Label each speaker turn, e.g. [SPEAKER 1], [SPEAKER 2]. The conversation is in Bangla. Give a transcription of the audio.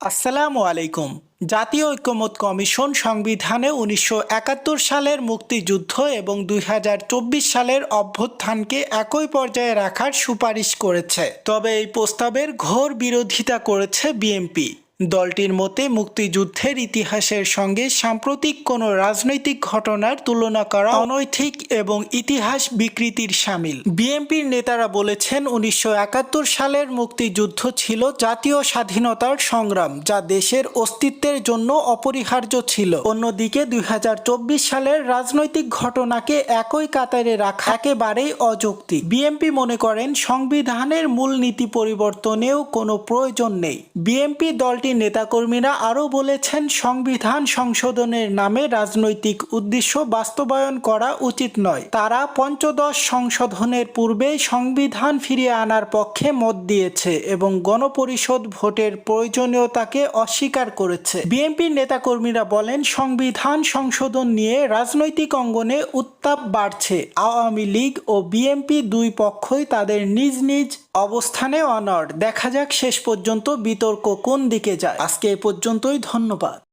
[SPEAKER 1] আসসালামু আলাইকুম। জাতীয় ঐক্যমত কমিশন সংবিধানে উনিশশো একাত্তর সালের মুক্তিযুদ্ধ এবং দুই হাজার চব্বিশ সালের অভ্যুত্থানকে একই পর্যায়ে রাখার সুপারিশ করেছে। তবে এই প্রস্তাবের ঘোর বিরোধিতা করেছে বিএনপি। দলটির মতে, মুক্তিযুদ্ধের ইতিহাসের সঙ্গে সাম্প্রতিক কোনো রাজনৈতিক ঘটনার তুলনা করা অনৈতিক এবং ইতিহাস বিকৃতির সামিল। বিএনপির নেতারা বলেছেন, উনিশশো একাত্তর সালের মুক্তিযুদ্ধ ছিল জাতীয় স্বাধীনতার সংগ্রাম, যা দেশের অস্তিত্বের জন্য অপরিহার্য ছিল। অন্যদিকে, দুই হাজার চব্বিশ সালের রাজনৈতিক ঘটনাকে একই কাতারে রাখা একেবারেই অযৌক্তিক। বিএনপি মনে করেন, সংবিধানের মূল নীতি পরিবর্তনেও কোনো প্রয়োজন নেই। বিএনপি দলটির নেতাকর্মীরা আরও বলেছেন, সংবিধান সংশোধনের নামে রাজনৈতিক উদ্দেশ্য বাস্তবায়ন করা উচিত নয়। তারা পঞ্চদশ সংশোধনের পূর্বে সংবিধান ফিরিয়ে আনার পক্ষে মত দিয়েছে এবং গণপরিষদ ভোটের প্রয়োজনীয়তাকে অস্বীকার করেছে। বিএনপির নেতাকর্মীরা বলেন, সংবিধান সংশোধন নিয়ে রাজনৈতিক অঙ্গনে উত্তাপ বাড়ছে। আওয়ামী লীগ ও বিএনপি দুই পক্ষই তাদের নিজ নিজ অবস্থানে অনড়। দেখা যাক শেষ পর্যন্ত বিতর্ক কোন দিকে যায়। আজকে এ পর্যন্তই ধন্যবাদ।